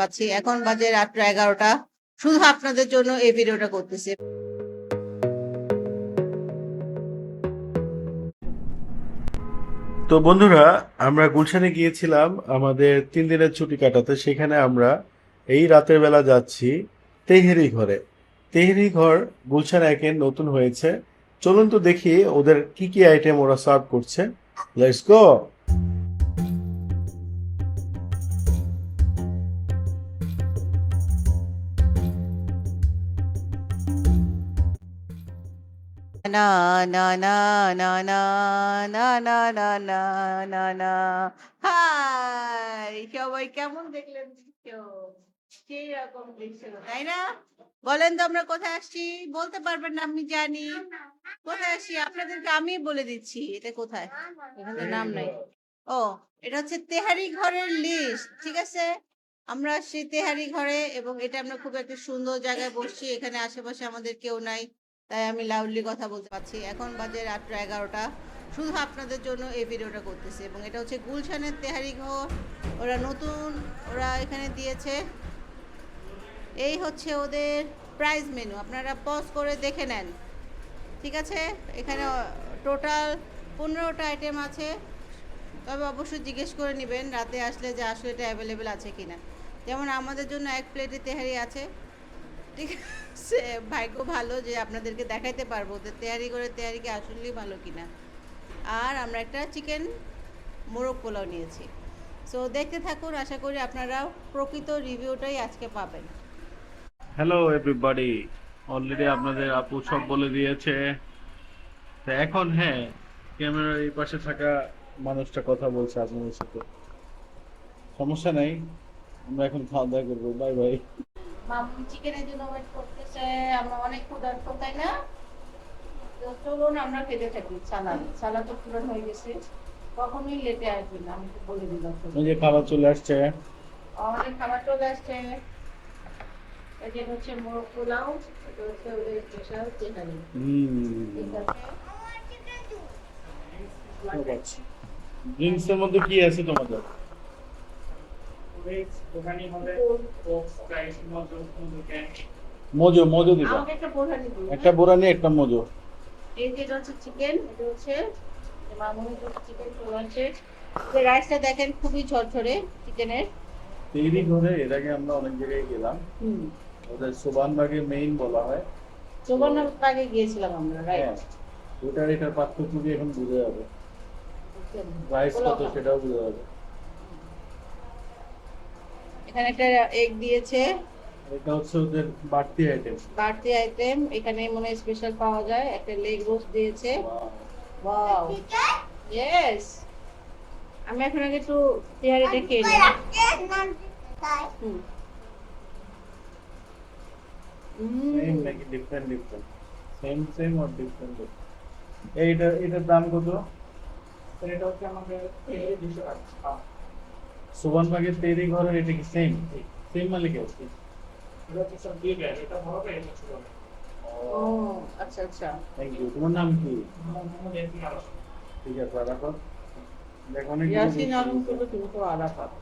পাচ্ছি। এখন বাজে রাত্র এগারোটা। শুধু আপনাদের জন্য এই ভিডিওটা করতেছি। তো বন্ধুরা, আমরা গুলশানে গিয়েছিলাম। আমাদের তিন দিনের ছুটি কাটাতে। সেখানে আমরা এই রাতের বেলা যাচ্ছি তেহেরি ঘরে। তেহেরি ঘর গুলশান একে নতুন হয়েছে। চলুন তো দেখি ওদের কি কি আইটেম ওরা সার্ভ করছে। Let's go na na na na na na না না না না না হাই সবাই কেমন দেখলেন সেই রকম তাই না বলেন তো আমরা কোথায় আসছি বলতে পারবেন না আমি জানি কোথায় আসি আপনাদেরকে আমি বলে দিচ্ছি এটা কোথায় এখানে নাম নাই ও এটা হচ্ছে তেহারি ঘরের লিস্ট ঠিক আছে আমরা সেই তেহারি ঘরে এবং এটা আমরা খুব একটা সুন্দর জায়গায় বসছি এখানে আশেপাশে আমাদের কেউ নাই তাই আমি লাউডলি কথা বলতে পারছি। এখন বাজে রাত্র এগারোটা। শুধু আপনাদের জন্য এই ভিডিওটা করতেছি এবং এটা হচ্ছে গুলশানের তেহারি ঘর। ওরা নতুন, ওরা এখানে দিয়েছে। এই হচ্ছে ওদের প্রাইস মেনু আপনারা পজ করে দেখে নেন। ঠিক আছে? এখানে টোটাল পনেরোটা আইটেম আছে। তবে অবশ্যই জিজ্ঞেস করে নেবেন, রাতে আসলে যে আসলে এটা অ্যাভেলেবেল আছে কি না যেমন আমাদের জন্য এক প্লেটে তেহারি আছে। ঠিক আছে। ভাগ্য ভালো যে আপনাদেরকে দেখাইতে পারব যে তেহারি করে তেহারি কি আসলেই ভালো কিনা। আর আমরা একটা চিকেন মোরগ পোলাও নিয়েছি। সো দেখতে থাকুন, আশা করি আপনারা প্রকৃত রিভিউটাই আজকে পাবেন। হ্যালো এভরিবডি অলরেডি আপনাদের আপু সব বলে দিয়েছে। তো এখন হ্যাঁ ক্যামেরার এই পাশে থাকা মানুষটা কথা বলছে আপনাদের সাথে। সমস্যা নাই, আমরা এখন খাওয়া দাওয়া করব। বাই বাই মামুনি চিকেনের জন্য ওয়েট করতেছে আমরা অনেক ক্ষুধার্ত তাই না? তো চলুন আমরা খেতে থাকি। সালাদ। সালাদ তো পূরণ হয়ে গেছে। কখনোই লেটে আসবেন না আমি তো বলে দিলাম এই যে খাবার চলে আসছে। আমাদের খাবার চলে আসছে। এটা হচ্ছে মোরগ পোলাও এটা হচ্ছে ওদের স্পেশাল চিকেন হুম। ঠিক আছে? ড্রিঙ্কস এর মধ্যে কি আছে তোমাদের? মজো মজো দিবা। আমাকে একটা বোঝানি দিন একটা বোরানি একটা মজো। এই যে এটা হচ্ছে চিকেন এটা হচ্ছে মামুনি চিকেন রাইসটা দেখেন খুবই ঝরঝরে চিকেনের তৈরি এর আগে আমরা অনেক জায়গায় গেলাম। হুম। ওদের সোবানবাগে মেইন বলা হয়। চৌবান্ন আগে গিয়েছিলাম আমরা হ্যাঁ। রাইট ওটার এটার পার্থক্য কি এখন বুঝে যাবে? প্রাইস কত সেটাও বুঝে যাবে। এখানে একটা এগ দিয়েছে। এটা হচ্ছে ওদের বাড়তি আইটেম বাড়তি আইটেম এখানে মনে হয় স্পেশাল পাওয়া যায়। একটা লেগ রোস্ট দিয়েছে। ওয়াও ইয়েস আমি এখন আগে একটু তেহারিটা খেয়ে নিই। সেম নাকি different different same same or different এইটা এটার দাম কত? এটা হচ্ছে আমাদের দুশো টাকা। সো ওয়ান ভাগের তেরি ঘরের এটা কি সেম সেম মানে কি হচ্ছে আচ্ছা আচ্ছা থ্যাংক ইউ তোমার নাম কি ঠিক আছে আরাফাত দেখো অনেক ইয়াসিন আলম করবে তুমি তো আরাফাত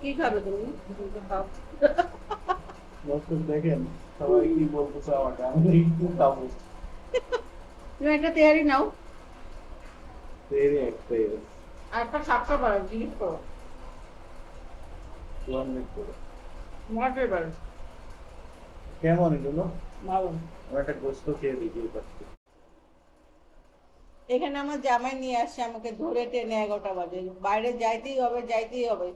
কি খাবে তুমি খাও দর্শক দেখেন সবাই কি বলতে চাও আমি একটু খাবো তুমি একটা তেহারি নাও তৈরি এক্সপিরিয়েন্স একটা সাতটা পারো জিজ্ঞেস করো ওয়ান মিনিট করে মজা এবার কেমন এগুলো ভালো আমি একটা গোস্ত খেয়ে দেখি এখানে আমার জামাই নিয়ে আসছে আমাকে ধরে টেনে এগারোটা বাজে বাইরে যাইতেই হবে যাইতেই হবে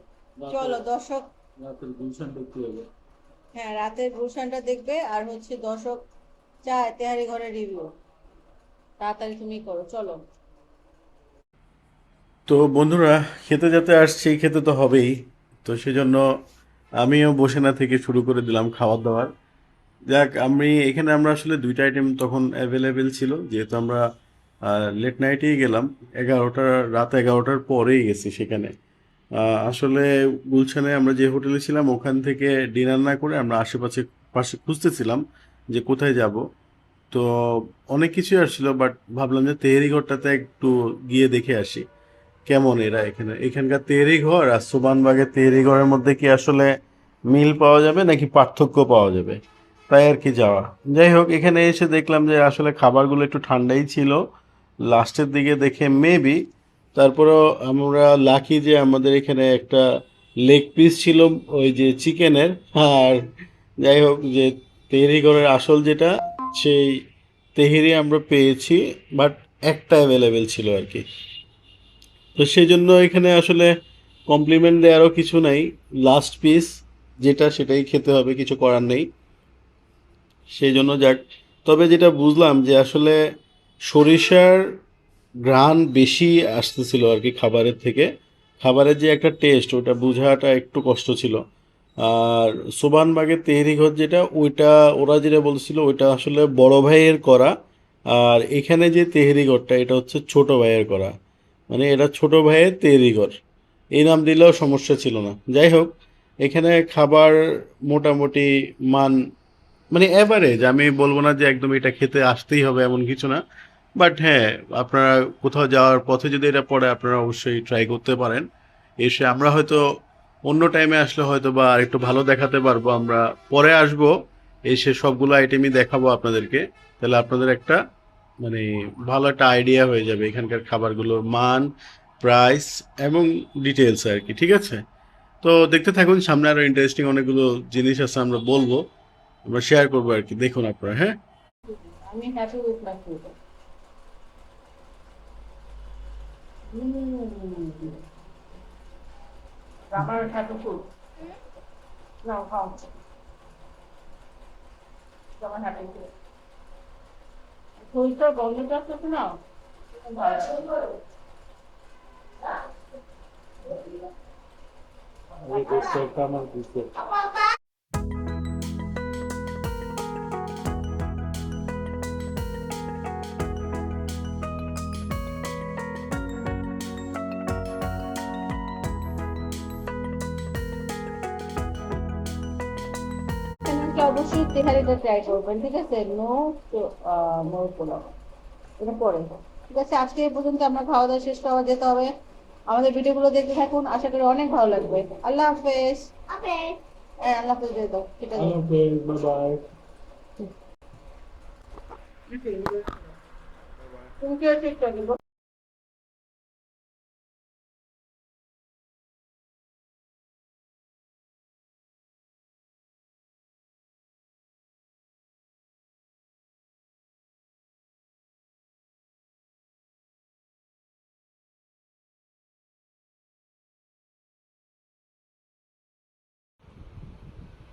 চলো দর্শক রাতের গুলশান দেখতে হবে হ্যাঁ রাতের গুলশানটা দেখবে আর হচ্ছে দর্শক চায় তেহারি ঘরের রিভিউ তাড়াতাড়ি তুমি করো চলো তো বন্ধুরা, খেতে যেতে আসছি খেতে তো হবেই। তো সেজন্য আমিও বসে না থেকে শুরু করে দিলাম খাবার দাবার যাক, আমি, এখানে আমরা আসলে দুইটা আইটেম তখন অ্যাভেলেবেল ছিল, যেহেতু আমরা লেট নাইটেই গেলাম। এগারোটা, রাত এগারোটার পরেই গেছি সেখানে। আসলে গুলশানে আমরা যে হোটেলে ছিলাম, ওখান থেকে ডিনার না করে আমরা আশেপাশে, পাশে খুঁজতেছিলাম যে কোথায় যাব। তো অনেক কিছুই আসছিল, বাট ভাবলাম যে তেহেরি ঘরটাতে একটু গিয়ে দেখে আসি। কেমন এরা এখানে? এখানকার তেহরি ঘর আর সুবানবাগের তেহরি ঘরের মধ্যে কি আসলে মিল পাওয়া যাবে নাকি পার্থক্য পাওয়া যাবে? তাই আর কি যাওয়া? যাই হোক, এখানে এসে দেখলাম যে আসলে খাবারগুলো একটু ঠান্ডাই ছিল। লাস্টের দিকে দেখে মেবি তারপরেও আমরা লাকি যে আমাদের এখানে একটা লেগ পিস ছিল ওই যে চিকেনের। আর যাই হোক, যে তেহরি ঘরের আসল যেটা, সেই তেহেরি আমরা পেয়েছি বাট একটা অ্যাভেলেবেল ছিল আর কি। তো সেই জন্য এখানে আসলে কমপ্লিমেন্ট দেওয়ারও কিছু নাই। লাস্ট পিস যেটা সেটাই খেতে হবে, কিছু করার নেই। সেই জন্য যাক। তবে যেটা বুঝলাম যে আসলে সরিষার ঘ্রাণ বেশি আসতেছিল আর কি খাবারের থেকে। খাবারের যে একটা টেস্ট ওটা বোঝাটা একটু কষ্ট ছিল। আর সোবানবাগের তেহরি ঘর যেটা, ওইটা ওরা যেটা বলছিল, ওইটা আসলে বড় ভাইয়ের করা। আর এখানে যে তেহরি ঘরটা এটা হচ্ছে ছোট ভাইয়ের করা। মানে এটা ছোট ভাইয়ের তেহরি ঘর। এই নাম দিলেও সমস্যা ছিল না। যাই হোক, এখানে খাবার মোটামুটি মান মানে অ্যাভারেজ আমি বলব না যে একদম এটা খেতে আসতেই হবে এমন কিছু না। বাট হ্যাঁ আপনারা কোথাও যাওয়ার পথে যদি এটা পড়ে, আপনারা অবশ্যই ট্রাই করতে পারেন। এসে আমরা হয়তো অন্য টাইমে আসলে হয়তো বা একটু ভালো দেখাতে পারব। আমরা পরে আসব, এসে সবগুলো আইটেমই দেখাবো আপনাদেরকে। তাহলে আপনাদের একটা মানে ভালো একটা আইডিয়া হয়ে যাবে এখানকার খাবারগুলোর মান প্রাইস এবং ডিটেলস আর কি ঠিক আছে? তো দেখতে থাকুন সামনে আরও ইন্টারেস্টিং অনেকগুলো জিনিস আছে আমরা বলব আমরা শেয়ার করব আর কি দেখুন আপনারা হ্যাঁ? আমি হ্যাপি উইথ মাই ফুড আমার হ্যাপি ফুড নাও খাও আমার হ্যাপি ফুড ফুলটার গন্ধটা আছে না? চ্যানেলকে অবশ্যই তেহারিটা ট্রাই করবেন ঠিক আছে? নো মোর পোলাও। এটা পরে। ঠিক আছে আজকে এই পর্যন্ত আমরা খাওয়া দাওয়া শেষ খাওয়া যেতে হবে। আমাদের ভিডিওগুলো দেখতে থাকুন আশা করি অনেক ভালো লাগবে। আল্লাহ হাফেজ। হ্যাঁ আল্লাহ হাফেজ দিয়ে দাও ঠিক আছে। বাই বাই তুমি দিব?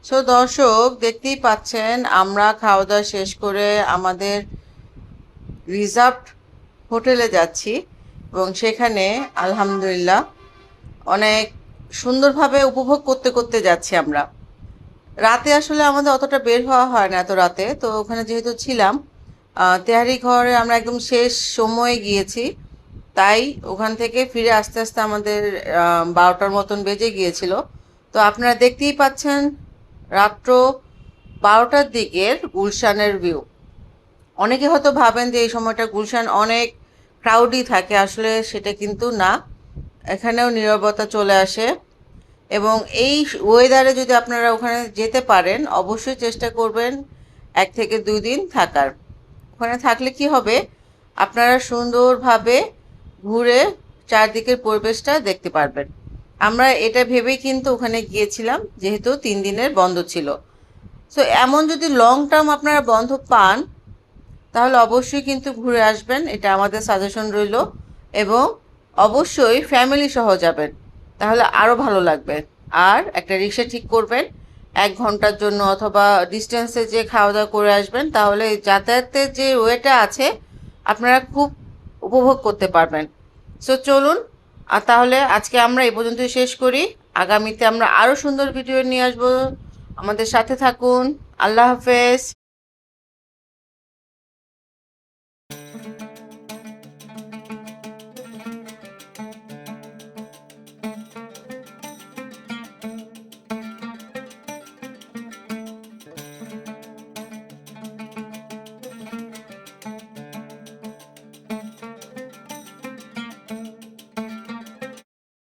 সো দর্শক, দেখতেই পাচ্ছেন, আমরা খাওয়া দাওয়া শেষ করে আমাদের রিজার্ভ হোটেলে যাচ্ছি এবং সেখানে, আলহামদুলিল্লাহ, অনেক সুন্দরভাবে উপভোগ করতে করতে যাচ্ছি আমরা। রাতে আসলে আমাদের অতটা বের হওয়া হয় না এত রাতে, তো ওখানে যেহেতু ছিলাম তেহারি ঘরে আমরা একদম শেষ সময়ে গিয়েছি, তাই ওখান থেকে ফিরে আস্তে আস্তে আমাদের বারোটার মতন বেজে গিয়েছিল। তো আপনারা দেখতেই পাচ্ছেন রাত্র বারোটার দিকের গুলশানের ভিউ অনেকে হয়তো ভাবেন যে এই সময়টা গুলশান অনেক ক্রাউডই থাকে, আসলে সেটা কিন্তু না। এখানেও নীরবতা চলে আসে। এবং এই ওয়েদারে যদি আপনারা ওখানে যেতে পারেন, অবশ্যই চেষ্টা করবেন এক থেকে দুই দিন থাকার। ওখানে থাকলে কি হবে? আপনারা সুন্দরভাবে ঘুরে চারদিকের পরিবেশটা দেখতে পারবেন। আমরা এটা ভেবেই কিন্তু ওখানে গিয়েছিলাম, যেহেতু তিন দিনের বন্ধ ছিল। সো এমন যদি লং টার্ম আপনারা বন্ধ পান, তাহলে অবশ্যই কিন্তু ঘুরে আসবেন, এটা আমাদের সাজেশন রইল। এবং অবশ্যই ফ্যামিলি সহ যাবেন, তাহলে আরও ভালো লাগবে। আর একটা রিক্সা ঠিক করবেন, এক ঘণ্টার জন্য অথবা ডিস্টেন্সে যে খাওয়া দাওয়া করে আসবেন, তাহলে যাতায়াতের যে ওয়েটা আছে, আপনারা খুব উপভোগ করতে পারবেন। সো চলুন আর তাহলে আজকে আমরা এই পর্যন্তই শেষ করি। আগামীতে আমরা আরও সুন্দর ভিডিও নিয়ে আসব। আমাদের সাথে থাকুন। আল্লাহ হাফেজ।